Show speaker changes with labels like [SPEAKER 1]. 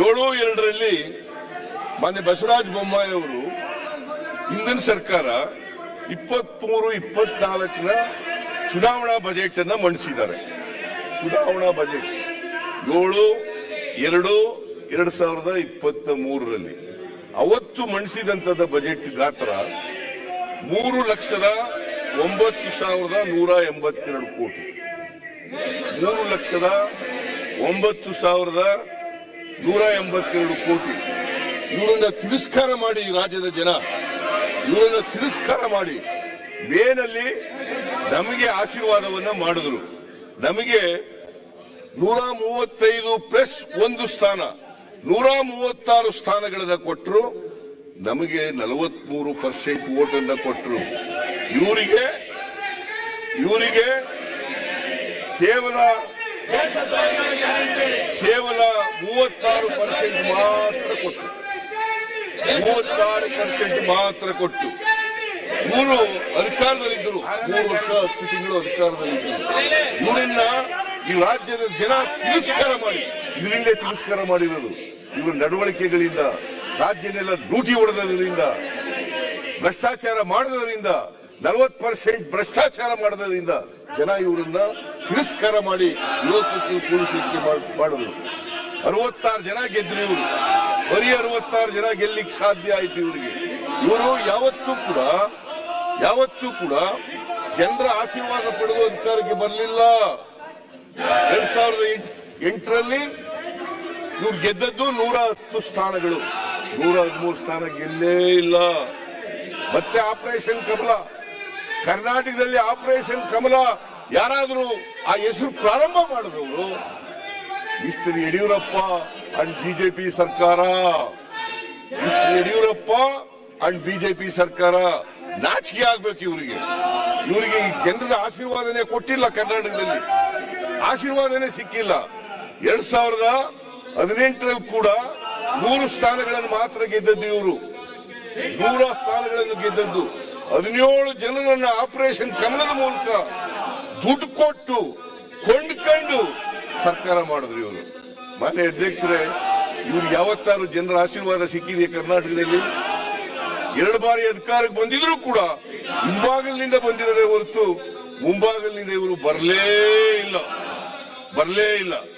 [SPEAKER 1] ಏಳು, ಎರಡರಲ್ಲಿ ಮಾನ್ಯ ಬಸವರಾಜ ಬೊಮ್ಮಾಯಿ ಅವರು ಹಿಂದಿನ ಸರ್ಕಾರ ಇಪ್ಪತ್ಮೂರು, ಇಪ್ಪತ್ನಾಲ್ಕರ ಚುನಾವಣಾ ಬಜೆಟ್ ಅನ್ನ ಮಂಡಿಸಿದ್ದಾರೆ. ಚುನಾವಣಾ ಬಜೆಟ್ ಏಳು, ಎರಡು, ಎರಡ್ ಸಾವಿರದ ಇಪ್ಪತ್ತ ಮೂರರಲ್ಲಿ ಅವತ್ತು ಮಂಡಿಸಿದಂತದ ಬಜೆಟ್ ಗಾತ್ರ ಮೂರು ಲಕ್ಷದ ಒಂಬತ್ತು ಸಾವಿರದ ನೂರ ಎಂಬತ್ತೆರಡು ಕೋಟಿ. ಮೂರು ಲಕ್ಷದ ಒಂಬತ್ತು ಸಾವಿರದ ನೂರ ಎಂಬತ್ತೆರಡು ಕೋಟಿ. ಇವರನ್ನ ತಿರಸ್ಕಾರ ಮಾಡಿ ರಾಜ್ಯದ ಜನ. ಇವರನ್ನ ತಿರಸ್ಕಾರ ಮಾಡಿ ಮೇನಲ್ಲಿ ನಮಗೆ ಆಶೀರ್ವಾದವನ್ನ ಮಾಡಿದ್ರು. ನಮಗೆ ನೂರ ಮೂವತ್ತೈದು ಪ್ಲಸ್ ಒಂದು ಸ್ಥಾನ, ನೂರ ಮೂವತ್ತಾರು ಸ್ಥಾನಗಳನ್ನ ಕೊಟ್ಟರು ನಮಗೆ ನಲವತ್ಮೂರು ಪರ್ಸೆಂಟ್ ವೋಟ್ ಅನ್ನ ಕೊಟ್ಟರು ಇವರಿಗೆ ಇವರಿಗೆ ಕೇವಲ ಕೇವಲ ಮೂವತ್ತಾರು ಪರ್ಸೆಂಟ್ ಮಾತ್ರ ಕೊಟ್ಟು. ಮೂವತ್ತಾರು ಪರ್ಸೆಂಟ್ ಮಾತ್ರ ಕೊಟ್ಟು. ಇವರು ಅಧಿಕಾರದಲ್ಲಿದ್ದರು. ಮೂರು ವರ್ಷ, ಹತ್ತು ತಿಂಗಳು ಅಧಿಕಾರದಲ್ಲಿದ್ದರು. ಇವರನ್ನ ಈ ರಾಜ್ಯದ ಜನ ತಿರಸ್ಕಾರ ಮಾಡಿ ಇವರಿಂದಲೇ ತಿರಸ್ಕಾರ ಮಾಡಿರೋದು. ಇವರ ನಡವಳಿಕೆಗಳಿಂದ, ರಾಜ್ಯನೆಲ್ಲ ಲೂಟಿ ಹೊಡೆದ್ರಿಂದ ಭ್ರಷ್ಟಾಚಾರ ಮಾಡಿದ್ರಿಂದ ನಲವತ್ತು ಪರ್ಸೆಂಟ್ ಭ್ರಷ್ಟಾಚಾರ ಮಾಡಿದ್ರಿಂದ ಜನ ಇವರನ್ನ ತಿರಸ್ಕಾರ ಮಾಡಿ, ವಿರೋಧ ಪಕ್ಷದ ಕೂಡಿಸಲಿಕ್ಕೆ ಮಾಡಿದ್ರು ಅರವತ್ತಾರು ಜನ ಗೆದ್ರು ಇವರು. ಬರೀ ಅರವತ್ತಾರು ಜನ ಗೆಲ್ಲಿಕ್ಕೆ ಸಾಧ್ಯ ಆಯ್ತು ಇವರಿಗೆ. ಇವರು ಯಾವತ್ತೂ ಕೂಡ ಯಾವತ್ತೂ ಕೂಡ ಜನರ ಆಶೀರ್ವಾದ ಪಡೆದು ಅಧಿಕಾರಕ್ಕೆ ಬರಲಿಲ್ಲ. ಎರಡ್ ಸಾವಿರದ ಎಂಟರಲ್ಲಿ ಇವ್ರು ಗೆದ್ದದ್ದು ನೂರ ಹತ್ತು ಸ್ಥಾನಗಳು. ನೂರ ಹದಿಮೂರು ಸ್ಥಾನ ಗೆಲ್ಲೇ ಇಲ್ಲ. ಮತ್ತೆ ಆಪರೇಷನ್ ಕಮಲ. ಕರ್ನಾಟಕದಲ್ಲಿ ಆಪರೇಷನ್ ಕಮಲ. ಯಾರಾದರೂ ಆ ಹೆಸರು ಪ್ರಾರಂಭ ಮಾಡಿದವರು ಮಿಸ್ಟರ್ ಯಡಿಯೂರಪ್ಪ ಅಂಡ್ ಬಿಜೆಪಿ ಸರ್ಕಾರ ಮಿಸ್ಟರ್ ಯಡಿಯೂರಪ್ಪ ಅಂಡ್ ಬಿಜೆಪಿ ಸರ್ಕಾರ ನಾಚಿಕೆ ಆಗ್ಬೇಕು ಇವರಿಗೆ. ಇವರಿಗೆ ಈ ಜನರ ಆಶೀರ್ವಾದನೆ ಕೊಟ್ಟಿಲ್ಲ ಕರ್ನಾಟಕದಲ್ಲಿ. ಆಶೀರ್ವಾದನೆ ಸಿಕ್ಕಿಲ್ಲ. ಎರಡ್ ಸಾವಿರದ ಹದಿನೆಂಟರಲ್ಲಿ ಕೂಡ ನೂರು ಸ್ಥಾನಗಳನ್ನು ಮಾತ್ರ ಗೆದ್ದದ್ದು ಇವರು. ನೂರ ಸ್ಥಾನಗಳನ್ನು ಗೆದ್ದದ್ದು. ಹದಿನೇಳು ಜನರನ್ನ ಆಪರೇಷನ್ ಕಮಲದ ಮೂಲಕ ದುಡ್ಡು ಕೊಟ್ಟು ಕೊಂಡ್ಕೊಂಡು ಸರ್ಕಾರ ಮಾಡಿದ್ರು ಇವರು. ಮಾನ್ಯ ಅಧ್ಯಕ್ಷರೇ, ಇವ್ರು ಯಾವತ್ತಾರು ಜನರ ಆಶೀರ್ವಾದ ಸಿಕ್ಕಿದೆ ಕರ್ನಾಟಕದಲ್ಲಿ? ಎರಡು ಬಾರಿ ಅಧಿಕಾರಕ್ಕೆ ಬಂದಿದ್ರು ಕೂಡ ಮುಂಬಾಗಿಲಿನಿಂದ ಬಂದಿರದೆ ಹೊರತು ಮುಂಬಾಗಿಲಿನಿಂದ ಇವರು ಬರಲೇ ಇಲ್ಲ. ಬರಲೇ ಇಲ್ಲ.